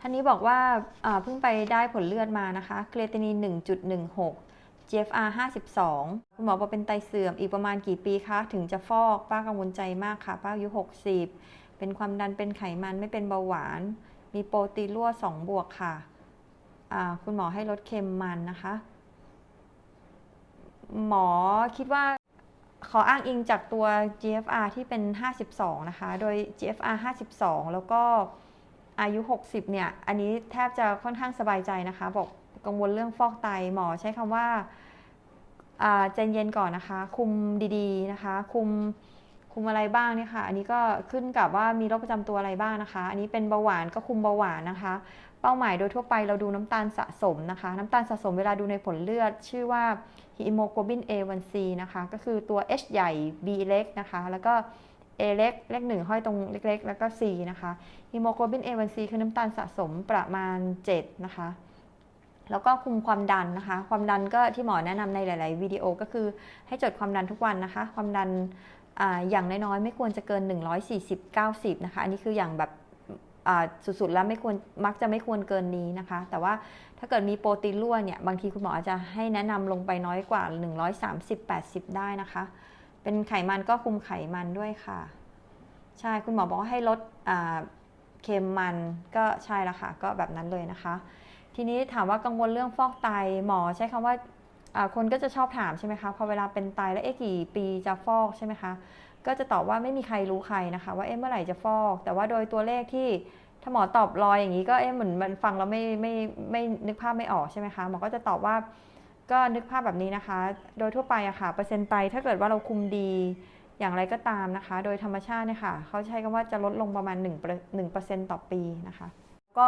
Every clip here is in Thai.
ท่านนี้บอกว่าเพิ่งไปได้ผลเลือดมานะคะ เครตินีน1.16 GFR 52 คุณหมอบอกเป็นไตเสื่อมอีกประมาณกี่ปีคะ ถึงจะฟอก ป้ากังวลใจมากค่ะ ป้าอายุ 60 เป็นความดันเป็นไขมันไม่เป็นเบาหวาน มีโปรตีนรั่ว 2 บวกค่ะอ่าคุณหมอให้ลดเค็มมันนะคะ หมอคิดว่าขออ้างอิงจากตัว GFR ที่เป็น 52 นะคะ โดย GFR 52 แล้วก็ อายุ 60 เนี่ย อันนี้แทบจะค่อนข้างสบายใจนะคะ บอกกังวลเรื่องฟอกไตหมอใช้คำว่าอ่าใจเย็นก่อนนะคะ คุมดีๆนะคะ คุมคุมอะไรบ้างเนี่ยค่ะ อันนี้ก็ขึ้นกับว่ามีโรคประจำตัวอะไรบ้างนะคะ อันนี้เป็นเบาหวานก็คุมเบาหวานนะคะ เป้าหมายโดยทั่วไปเราดูน้ำตาลสะสมนะคะ น้ำตาลสะสมเวลาดูในผลเลือด ชื่อว่า hemoglobin A1C นะคะ ก็คือตัว H ใหญ่ B เล็กนะคะ แล้วก็ A เล็กเลขหนึ่งห้อยตรงเล็กๆ แล้วก็ C นะคะ hemoglobin A1C คือน้ำตาลสะสมประมาณ 7 นะคะ แล้วก็คุมความดันนะคะ ความดันก็ที่หมอแนะนำในหลาย ๆ วิดีโอก็คือให้จดความดันทุกวันนะคะ ความดันออย่างน้อยๆ ไม่ควรจะเกิน 140 90 นะคะ อันนี้คืออย่างแบบสุดๆ แล้วไม่ควรมักจะไม่ควรเกินนี้นะคะ แต่ว่าถ้าเกิดมีโปรตีนรั่วเนี่ย บางทีคุณหมออาจจะให้แนะนำลงไปน้อยกว่า 130 80 ได้นะคะ เป็นไขมันก็คุมไขมันด้วยค่ะ ใช่คุณหมอบอกว่าให้ลดเค็มมันก็ใช่ละค่ะ ก็แบบนั้นเลยนะคะ ทีนี้ถามว่ากังวลเรื่องฟอกไตหมอใช้คำว่าอ่าคนก็จะชอบถามใช่ไหมคะพอเวลาเป็นไตแล้วเอ๊ะกี่ปีจะฟอกใช่ไหมคะก็จะตอบว่าไม่มีใครรู้ใครนะคะ ว่าเอ๊ะเมื่อไหร่จะฟอก แต่ว่าโดยตัวเลขที่ถ้าหมอตอบลอยอย่างนี้ก็เอ๊ะเหมือนมันฟังแล้วไม่ไม่ไม่นึกภาพไม่ออกใช่ไหมคะหมอก็จะตอบว่า ก็นึกภาพแบบนี้นะคะ โดยทั่วไปอะค่ะ เปอร์เซ็นต์ไตถ้าเกิดว่าเราคุมดีอย่างไรก็ตามนะคะ โดยธรรมชาติเนี่ยค่ะเขาใช้คำว่าจะลดลงประมาณ1 1%ต่อปีนะคะ ก็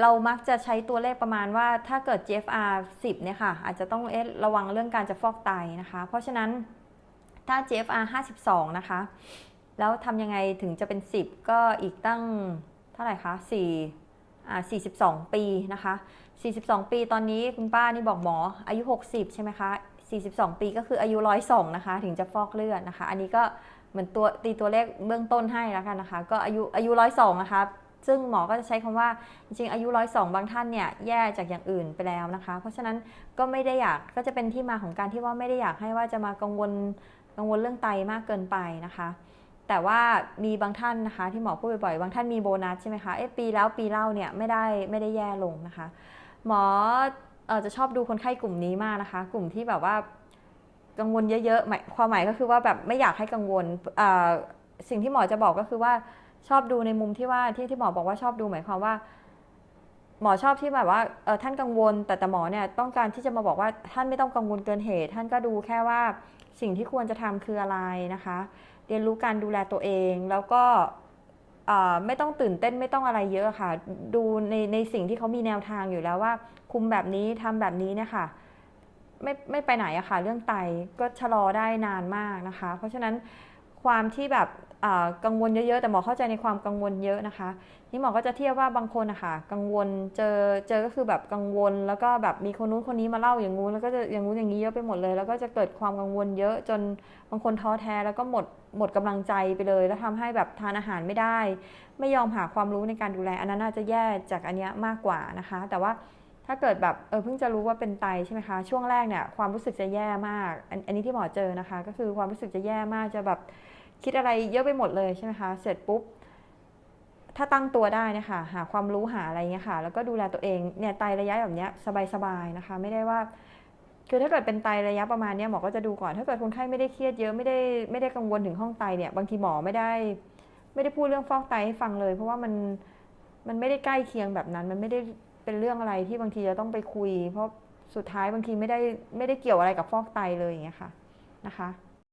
เรามักจะใช้ตัวเลขประมาณว่าถ้าเกิด GFR 10 เนี่ยค่ะ อาจจะต้องเอ๊ะระวังเรื่องการจะฟอกไตนะคะ เพราะฉะนั้นถ้า GFR 52 นะคะ แล้วทำยังไงถึงจะเป็น 10 ก็อีกตั้งเท่าไหร่คะ4อ่ 42 ปีนะคะ 42 ปีตอนนี้คุณป้านี่บอกหมออายุ 60 ใช่ไหมคะ 42 ปีก็คืออายุ 102 นะคะ ถึงจะฟอกเลือดนะคะ อันนี้ก็เหมือนตัวตีตัวเลขเบื้องต้นให้แล้วกันนะคะ ก็อายุอายุ 102 นะคะซึ่งหมอก็จะใช้คำว่าจริงๆอายุ102บางท่านเนี่ยแย่จากอย่างอื่นไปแล้วนะคะ เพราะฉะนั้นก็ไม่ได้อยากก็จะเป็นที่มาของการที่ว่าไม่ได้อยากให้ว่าจะมากังวลกังวลเรื่องไตมากเกินไปนะคะ แต่ว่ามีบางท่านนะคะที่หมอพูดบ่อยๆ บางท่านมีโบนัสใช่ไหมคะ เอ๊ะปีแล้วปีเล่าเนี่ยไม่ได้ไม่ได้แย่ลงนะคะ หมออจะชอบดูคนไข้กลุ่มนี้มากนะคะ กลุ่มที่แบบว่ากังวลเยอะๆหมายความหมายก็คือว่าแบบไม่อยากให้กังวล สิ่งที่หมอจะบอกก็คือว่าชอบดูในมุมที่ว่าที่ที่หมอบอกว่าชอบดูหมายความว่า หมอชอบที่แบบว่าเออท่านกังวลแต่แต่หมอเนี่ยต้องการที่จะมาบอกว่าท่านไม่ต้องกังวลเกินเหตุ ท่านก็ดูแค่ว่าสิ่งที่ควรจะทำคืออะไรนะคะ เรียนรู้การดูแลตัวเองแล้วก็ไม่ต้องตื่นเต้นไม่ต้องอะไรเยอะค่ะ ดูในในสิ่งที่เขามีแนวทางอยู่แล้วว่า คุมแบบนี้ทำแบบนี้เนี่ยค่ะไม่ไม่ไปไหนอะค่ะ เรื่องไตก็ชะลอได้นานมากนะคะ เพราะฉะนั้น ความที่แบบกังวลเยอะๆ แต่หมอเข้าใจในความกังวลเยอะนะคะ นี่หมอก็จะเทียบว่าบางคนอะค่ะกังวลเจอเจอก็คือแบบกังวล แล้วก็แบบมีคนนู้นคนนี้มาเล่าอย่างงู้นแล้วก็จะอย่างงู้นอย่างนี้เยอะไปหมดเลย แล้วก็จะเกิดความกังวลเยอะจนบางคนท้อแท้แล้วก็หมดหมดกำลังใจไปเลย แล้วทำให้แบบทานอาหารไม่ได้ ไม่ยอมหาความรู้ในการดูแล อันนั้นน่าจะแย่จากอันเนี้ยมากกว่านะคะ แต่ว่าถ้าเกิดแบบเออเพิ่งจะรู้ว่าเป็นไตใช่ไหมคะช่วงแรกเนี่ยความรู้สึกจะแย่มาก อันนี้ที่หมอเจอนะคะ ก็คือความรู้สึกจะแย่มากจะแบบ คิดอะไรเยอะไปหมดเลยใช่ไหมคะ เสร็จปุ๊บ ถ้าตั้งตัวได้นะคะหาความรู้หาอะไรเงี้ยค่ะ แล้วก็ดูแลตัวเองเนี่ยไตระยะแบบเนี้ยสบายๆนะคะ ไม่ได้ว่า คือถ้าเกิดเป็นไตระยะประมาณเนี้ยหมอก็จะดูก่อน ถ้าเกิดคนไข้ไม่ได้เครียดเยอะไม่ได้ไม่ได้กังวลถึงห้องไตเนี่ยบางทีหมอไม่ได้ ไม่ได้พูดเรื่องฟอกไตให้ฟังเลย เพราะว่ามันมันไม่ได้ใกล้เคียงแบบนั้น มันไม่ได้เป็นเรื่องอะไรที่บางทีจะต้องไปคุย เพราะสุดท้ายบางทีไม่ได้ไม่ได้เกี่ยวอะไรกับฟอกไตเลยอย่างเงี้ยค่ะนะคะ